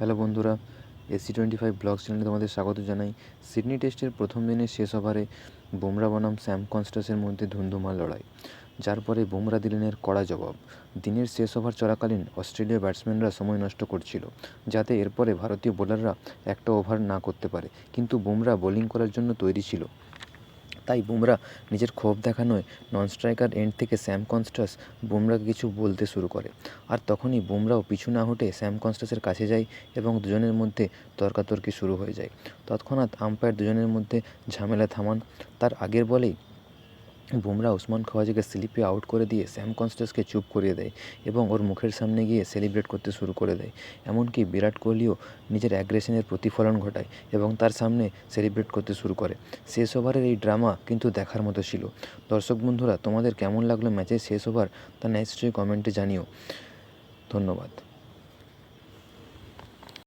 Hello বন্ধুরা, AC twenty five blogs চ্যানেলে তোমাদের স্বাগত জানাই। সিডনি টেস্টের প্রথম দিনের শেষ ওভারে বুমরা বনাম স্যাম কনস্টাসের মধ্যে ধুন্ধুমার লড়াই, যার পরে বুমরা দিলেন এর কড়া জবাব। দিনের শেষ ওভার চলাকালীন অস্ট্রেলীয় ব্যাটসম্যানরা সময় নষ্ট করছিল, যাতে এরপরে ভারতীয় বোলাররা একটা ওভার না করতে পারে। কিন্তু বুমরা বোলিং করার জন্য তৈরি ছিল। তাই বুমরা নিজের ক্ষোভ দেখানোয় নন স্ট্রাইকার এন্ড থেকে স্যাম কনস্টাস বুমরাকে কিছু বলতে শুরু করে। আর তখনই বুমরাও পিছু না হটে স্যাম কনস্টাসের কাছে যায় এবং দুজনের মধ্যে তর্কাতর্কি শুরু হয়ে যায়। তৎক্ষণাৎ আম্পায়ার দুজনের মধ্যে ঝামেলা থামান। তার আগের বলেই বুমরা ওসমান খওয়াজিকে স্লিপে আউট করে দিয়ে স্যাম কনস্টাসকে চুপ করিয়ে দেয় এবং ওর মুখের সামনে গিয়ে সেলিব্রেট করতে শুরু করে দেয়। এমনকি বিরাট কোহলিও নিজের অ্যাগ্রেশনের প্রতিফলন ঘটায় এবং তার সামনে সেলিব্রেট করতে শুরু করে। শেষ ওভারের এই ড্রামা কিন্তু দেখার মতো ছিল। দর্শক বন্ধুরা, তোমাদের কেমন লাগল ম্যাচের শেষ ওভার তা নিশ্চয়ই কমেন্টে জানিও। ধন্যবাদ।